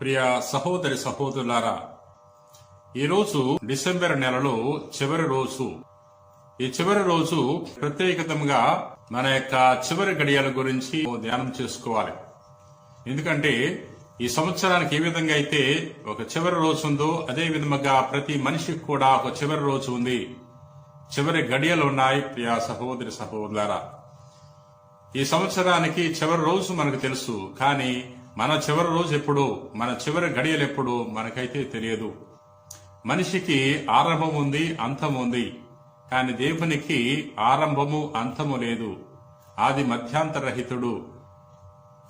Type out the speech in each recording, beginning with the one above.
ప్రియ సహోదరి సహోదరులారా ఈరోజు డిసెంబర్ నెలలో చివరి రోజు. ఈ చివరి రోజు ప్రత్యేకతంగా మన యొక్క చివరి గడియల గురించి ధ్యానం చేసుకోవాలి. ఎందుకంటే ఈ సంవత్సరానికి ఏ విధంగా అయితే ఒక చివరి రోజు ఉందో అదే విధంగా ప్రతి మనిషికి కూడా ఒక చివరి రోజు ఉంది. చివరి గడియలు ఉన్నాయి ప్రియ సహోదరి సహోదరులారా. ఈ సంవత్సరానికి చివరి రోజు మనకు తెలుసు కానీ మన చివరి రోజు ఎప్పుడు మన చివరి గడియలు ఎప్పుడు మనకైతే తెలియదు. మనిషికి ఆరంభం ఉంది అంతం ఉంది. కానీ దేవునికి ఆరంభము అంతము లేదు. ఆది మధ్యాంతరహితుడు.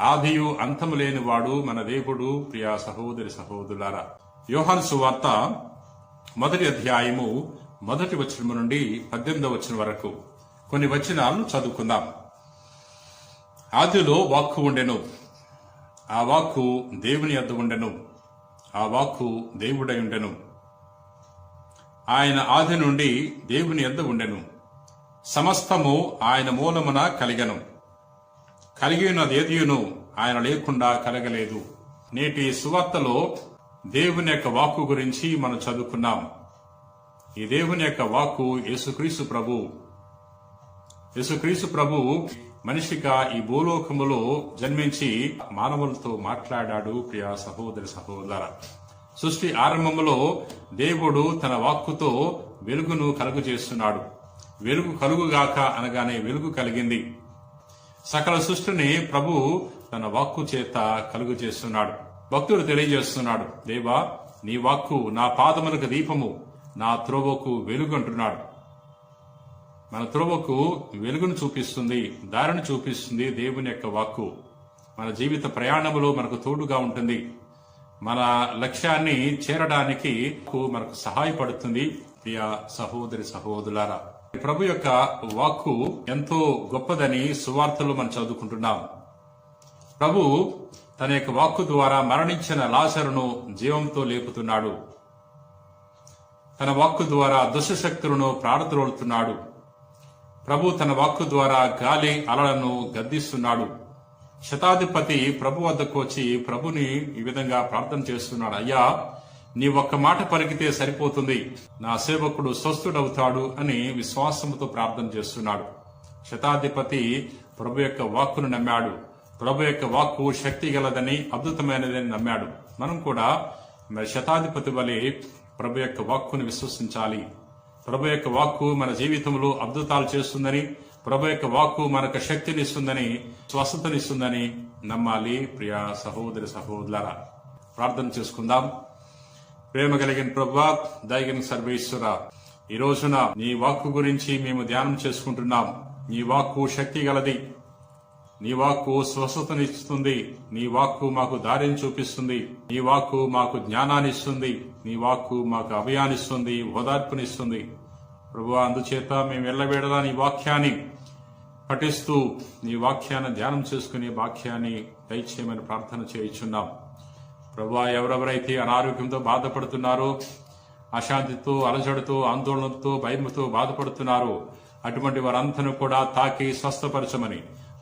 ఆదియు అంతము లేనివాడు మన దేవుడు ప్రియా సహోదరి సహోదరులారా. యోహాను సువార్త మొదటి అధ్యాయము మొదటి వచనము నుండి పద్దెనిమిదవ వచనం వరకు. కొన్ని వచనాలను చదువుకుందాం. ఆదిలో వాక్కు ఉండెను. ఆ వాక్కు దేవుని యొద్ద ఉండెను. ఆ వాక్కు దేవుడై ఉండెను. ఆయన ఆది నుండి దేవుని యొద్ద ఉండెను. సమస్తము ఆయన మూలమున కలిగను. కలిగి ఏదియును ఆయన లేకుండా కలగలేదు. నేటి సువార్తలో దేవుని యొక్క వాక్కు గురించి మనం చదువుకున్నాం. ఈ దేవుని యొక్క వాక్కు యేసుక్రీసు ప్రభు. యేసుక్రీసు ప్రభు మనిషిగా ఈ భూలోకములో జన్మించి మానవులతో మాట్లాడాడు ప్రియ సహోదరి సహోదర. సృష్టి ఆరంభములో దేవుడు తన వాక్కుతో వెలుగును కలుగు చేస్తున్నాడు వెలుగు కలుగుగాక అనగానే వెలుగు కలిగింది. సకల సృష్టిని ప్రభు తన వాక్కు చేత కలుగు చేస్తున్నాడు భక్తుడు తెలియజేస్తున్నాడు దేవా నీ వాక్కు నా పాదములకు దీపము నా త్రోవకు వెలుగు అంటున్నాడు మన త్రోవకు వెలుగును చూపిస్తుంది దారిని చూపిస్తుంది దేవుని యొక్క వాక్కు. మన జీవిత ప్రయాణములో మనకు తోడుగా ఉంటుంది. మన లక్ష్యాన్ని చేరడానికి మనకు సహాయపడుతుంది. ప్రియ సహోదరి సహోదరులారా ప్రభు యొక్క వాక్కు ఎంతో గొప్పదని సువార్తలు మనం చదువుకుంటున్నాం. ప్రభు తన యొక్క వాక్కు ద్వారా మరణించిన లాసరును జీవంతో లేపుతున్నాడు. తన వాక్కు ద్వారా దుష్టశక్తులను ప్రాడద్రోలుతున్నాడు ప్రభు తన వాక్కు ద్వారా గాలి అలలను గద్దిస్తున్నాడు. శతాధిపతి ప్రభు వద్దకు వచ్చి ప్రభుని ఈ విధంగా ప్రార్థన చేస్తున్నాడు. అయ్యా నీ ఒక్క మాట పలికితే సరిపోతుంది. నా సేవకుడు స్వస్థుడవుతాడు అని విశ్వాసంతో ప్రార్థన చేస్తున్నాడు. శతాధిపతి ప్రభు యొక్క వాక్కును నమ్మాడు. ప్రభు యొక్క వాక్కు శక్తి గలదని అద్భుతమైనదని నమ్మాడు. మనం కూడా మరి శతాధిపతి వలె ప్రభు యొక్క వాక్కును విశ్వసించాలి. ప్రభు యొక్క వాక్కు మన జీవితంలో అద్భుతాలు చేస్తుందని ప్రభు యొక్క వాక్కు మనకు శక్తినిస్తుందని స్వస్థతనిస్తుందని నమ్మాలి. ప్రియ సహోదరి సహోదరులారా ప్రార్థన చేసుకుందాం. ప్రేమ కలిగిన ప్రభా దయగిన సర్వేశ్వర ఈ రోజున నీ వాక్కు గురించి మేము ధ్యానం చేసుకుంటున్నాం. నీ వాక్కు శక్తి గలది. నీ వాక్కు స్వస్థతనిస్తుంది. నీ వాక్కు మాకు దారిని చూపిస్తుంది. నీ వాక్కు మాకు జ్ఞానాన్ని ఇస్తుంది నీ వాక్కు మాకు అభయాన్నిస్తుంది ఓదార్పునిస్తుంది. ప్రభు అందుచేత మేము వెళ్ళబేడదా నీ వాక్యాన్ని పఠిస్తూ నీ వాక్యాన్ని ధ్యానం చేసుకునే వాక్యాన్ని దయచేయమని ప్రార్థన చేయించున్నాం. ప్రభు ఎవరెవరైతే అనారోగ్యంతో బాధపడుతున్నారో అశాంతితో అలజడితో ఆందోళనతో భయంతో బాధపడుతున్నారో అటువంటి వారందరూ కూడా తాకి స్వస్థపరచమని